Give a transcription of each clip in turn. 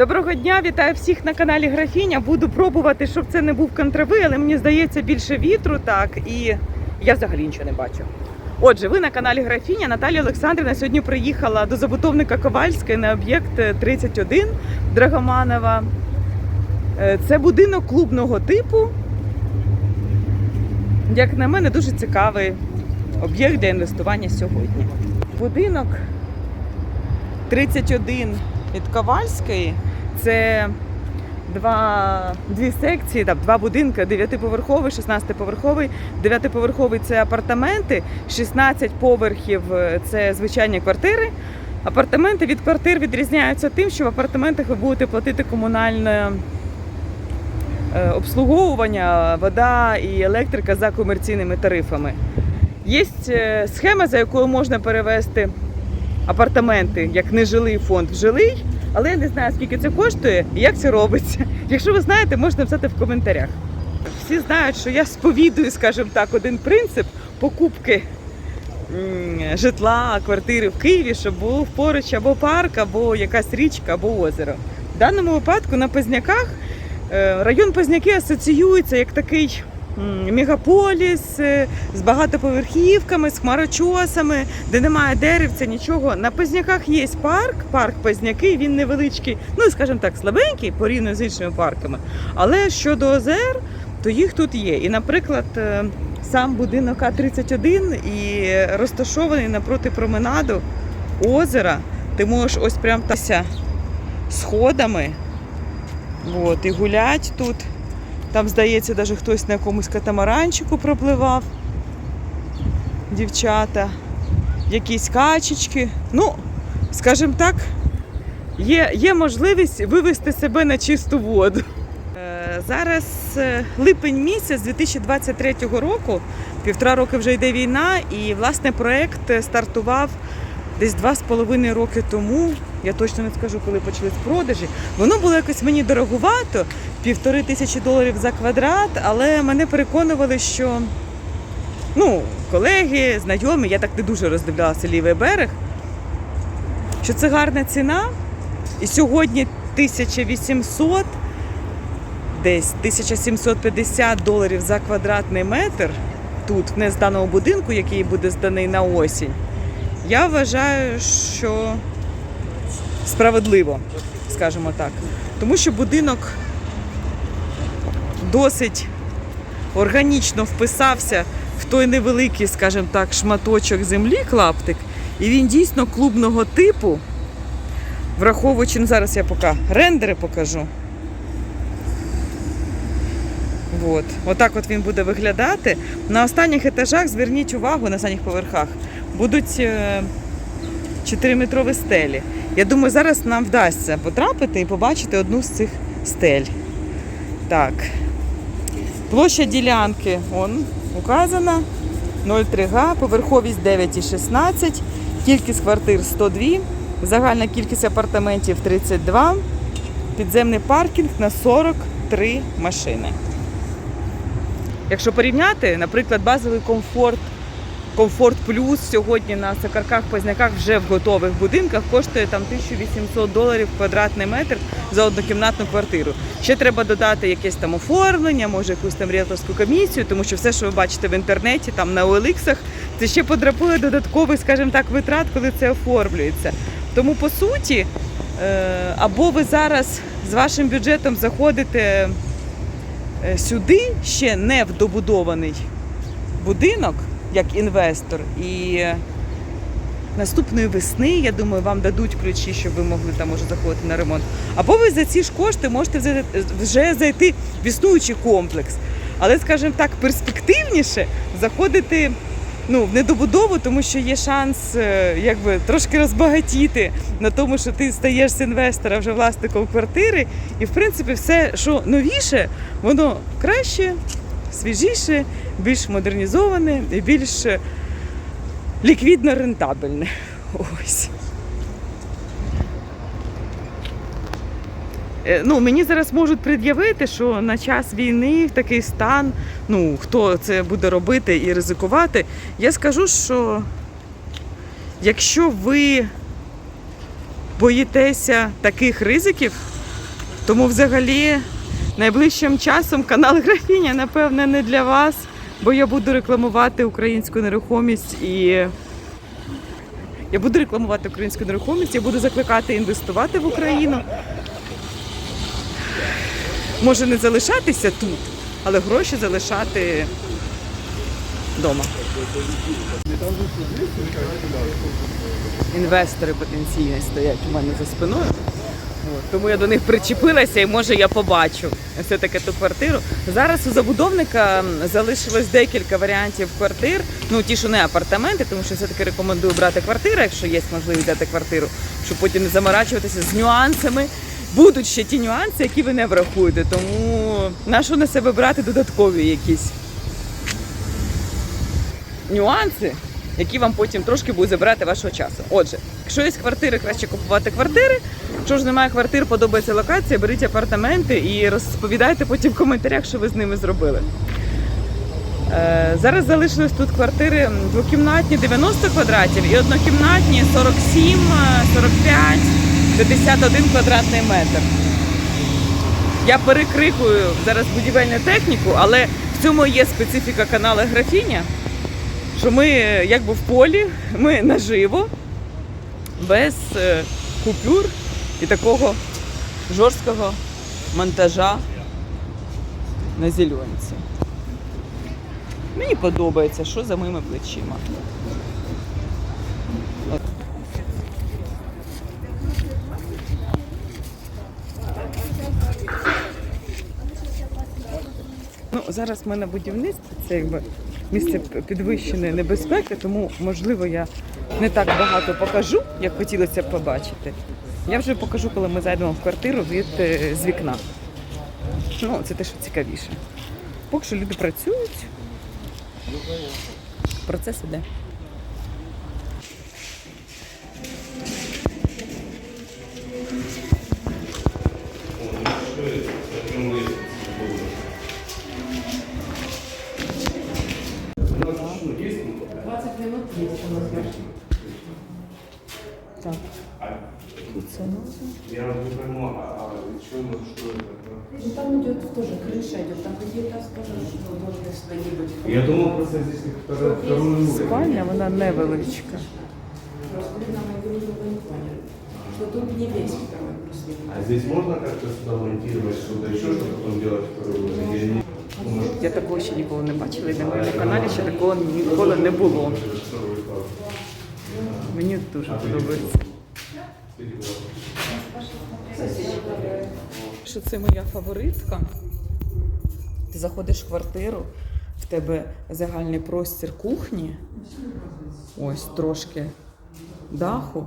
Доброго дня, вітаю всіх на каналі Графіня. Буду пробувати, щоб це не був контрави, але мені здається більше вітру, так і я взагалі нічого не бачу. Отже, ви на каналі Графіня. Наталія Олександрівна сьогодні приїхала до забудовника Ковальської на об'єкт 31 Драгоманова. Е, Це будинок клубного типу. Як на мене, дуже цікавий об'єкт для інвестування сьогодні. Будинок 31 від Ковальської. Це два, дві секції, там, два будинки, 9-поверховий, 16-поверховий. 9-поверховий це апартаменти, 16 поверхів це звичайні квартири. Апартаменти від квартир відрізняються тим, що в апартаментах ви будете платити комунальне е, обслуговування, вода і електрика за комерційними тарифами. Є е, схема, за якою можна перевести апартаменти як нежилий фонд в жилий, але я не знаю, скільки це коштує і як це робиться. Якщо ви знаєте, можете написати в коментарях. Всі знають, що я сповідую, скажімо так, один принцип покупки житла, квартири в Києві, щоб був поруч або парк, або якась річка, або озеро. В даному випадку на Позняках е, район Позняки асоціюється як такий мегаполіс е, з багатоповерхівками, з хмарочосами, де немає деревця, нічого. На Позняках є парк, парк Позняки, він невеличкий, ну скажімо так, слабенький порівняно з іншими парками. Але щодо озер, то їх тут є. І, наприклад, е, сам будинок А31 і розташований напроти променаду озера. Ти можеш ось прям тася сходами от, і гулять тут. Там, здається, навіть хтось на якомусь катамаранчику пропливав. Дівчата, якісь качечки. Ну, скажімо так, є, є можливість вивести себе на чисту воду. Е, Зараз е, липень місяць 2023 року, півтора роки вже йде війна, і власне проект стартував десь два з половиною роки тому. Я точно не скажу, коли почались продажі. Воно було якось мені дороговато, півтори тисячі доларів за квадрат, але мене переконували, що ну, колеги, знайомі, я так не дуже роздивлялася лівий берег, що це гарна ціна. І сьогодні 1800, десь 1750 доларів за квадратний метр тут, в незданому будинку, який буде зданий на осінь. Я вважаю, що справедливо, скажімо так. Тому що будинок досить органічно вписався в той невеликий, скажімо так, шматочок землі, клаптик, і він дійсно клубного типу, враховуючи, ну зараз я поки рендери покажу. От. Отак от він буде виглядати. На останніх етажах зверніть увагу, на останніх поверхах, будуть 4-метрові стелі. Я думаю, зараз нам вдасться потрапити і побачити одну з цих стель. Так. Площа ділянки он, указана. 0,3 га, поверховість 9,16, кількість квартир 102, загальна кількість апартаментів 32, підземний паркінг на 43 машини. Якщо порівняти, наприклад, базовий комфорт, комфорт плюс сьогодні на Сакарках, Позняках вже в готових будинках коштує там 1800 доларів квадратний метр за однокімнатну квартиру. Ще треба додати якесь там оформлення, може якусь там ріелторську комісію, тому що все, що ви бачите в інтернеті, там на OLX, це ще подрапує додатковий, скажімо так, витрат, коли це оформлюється. Тому по суті, е, або ви зараз з вашим бюджетом заходите е, сюди, ще не в добудований будинок, як інвестор, і наступної весни, я думаю, вам дадуть ключі, щоб ви могли там може заходити на ремонт. Або ви за ці ж кошти можете вже зайти в існуючий комплекс. Але, скажімо так, перспективніше заходити ну, в недобудову, тому що є шанс е, якби, трошки розбагатіти на тому, що ти стаєш з інвестора вже власником квартири. І, в принципі, все, що новіше, воно краще, свіжіше, більш модернізоване і більш ліквідно рентабельне. Е, Ну, мені зараз можуть пред'явити, що на час війни такий стан, ну хто це буде робити і ризикувати. Я скажу, що якщо ви боїтеся таких ризиків, Тому взагалі найближчим часом канал Графіня, напевне, не для вас, бо я буду рекламувати українську нерухомість і я буду рекламувати українську нерухомість, я буду закликати інвестувати в Україну. Може не залишатися тут, але гроші залишати вдома. Інвестори потенційні стоять у мене за спиною. Тому я до них причепилася і може я побачу все-таки ту квартиру. Зараз у забудовника залишилось декілька варіантів квартир. Ну ті, що не апартаменти, тому що все-таки рекомендую брати квартиру, якщо є можливість взяти квартиру, щоб потім не заморачуватися з нюансами. Будуть ще ті нюанси, які ви не врахуєте. Тому на що на себе брати додаткові якісь нюанси, які вам потім трошки будуть забирати вашого часу. Отже, якщо є квартири, краще купувати квартири. Якщо ж немає квартир, подобається локація, беріть апартаменти і розповідайте потім в коментарях, що ви з ними зробили. Е, Зараз залишились тут квартири двокімнатні 90 квадратів і однокімнатні 47, е, 45, 51 квадратний метр. Я перекрикую зараз будівельну техніку, але в цьому є специфіка каналу Графіня, що ми якби в полі, ми наживо, без е, купюр і такого жорсткого монтажа на зеленці. Мені подобається, що за моїми плечима. Ну, зараз ми на будівництві, це якби місце підвищеної небезпеки, тому можливо я не так багато покажу, як хотілося б побачити. Я вже покажу, коли ми зайдемо в квартиру від е, з вікна. Ну, це те, що цікавіше. Поки що люди працюють. Процес іде. Я не пойму, а, а почему, что это? Ну, там идет тоже крыша идет, там какие-то тоже что должны свои быть. Я думал просто здесь как второй, второй уровень. Спальня, вона невеличка. Просто вы нам говорили, вы не поняли, что тут не весь второй просвет. А здесь можно как-то сюда монтировать что-то еще, чтобы потом делать второй уровень? Я не... Может, Я такого ще ніколи не бачила, і на моєму каналі ще такого ніколи не було. второй этаж. Мені дуже подобається. Що це моя фаворитка. Ти заходиш в квартиру, в тебе загальний простір кухні, ось трошки даху,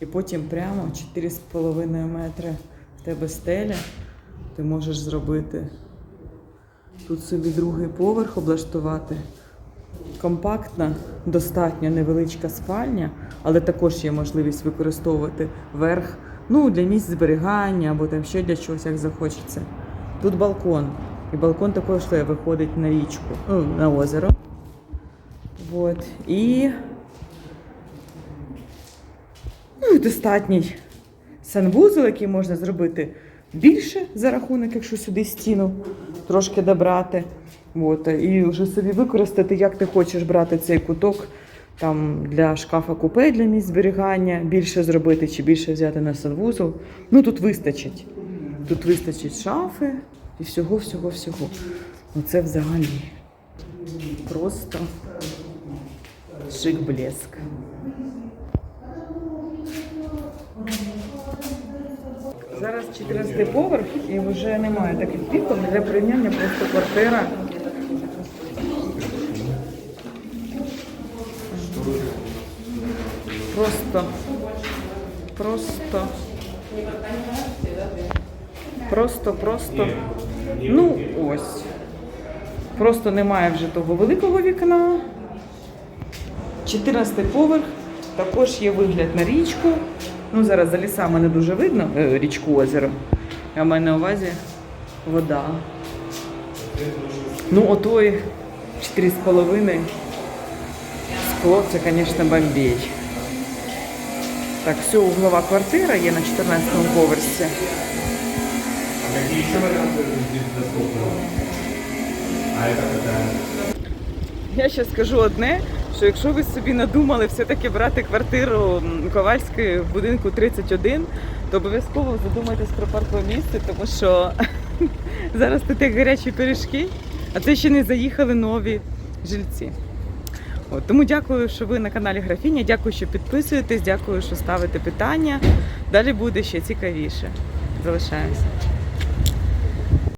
і потім прямо 4,5 метри в тебе стеля. Ти можеш зробити тут собі другий поверх облаштувати. Компактна, достатньо невеличка спальня, але також є можливість використовувати верх ну, для місць зберігання або там ще для чогось, як захочеться. Тут балкон. І балкон також виходить на річку, ну, на озеро. Вот. І ну, і достатній санвузол, який можна зробити більше за рахунок, якщо сюди стіну трошки добрати. От, і вже собі використати, як ти хочеш брати цей куток там, для шкафа купе, для місць зберігання, більше зробити чи більше взяти на санвузол. Ну тут вистачить. Тут вистачить шафи і всього, всього, всього. Ну це взагалі просто шик блеск. Зараз 14 поверх і вже немає таких вікон. Для порівняння просто квартира. Просто, просто, просто, просто. Ну, ось. Просто немає вже того великого вікна. 14 поверх. Також є вигляд на річку. Ну, зараз за лісами не дуже видно е, річку озеро. Я маю на увазі вода. Ну, отой 4,5 скло, це, звісно, бомбей. Так, все, углова квартира є на 14 поверсі. А какие еще варианты здесь доступны? А это какая? Я ще скажу одне, що якщо ви собі надумали все-таки брати квартиру м, Ковальської в будинку 31, то обов'язково задумайтесь про паркове місце, тому що зараз тут як гарячі пиріжки, а це ще не заїхали нові жильці. От, тому дякую, що ви на каналі Графіня. Дякую, що підписуєтесь, дякую, що ставите питання. Далі буде ще цікавіше. Залишаємося.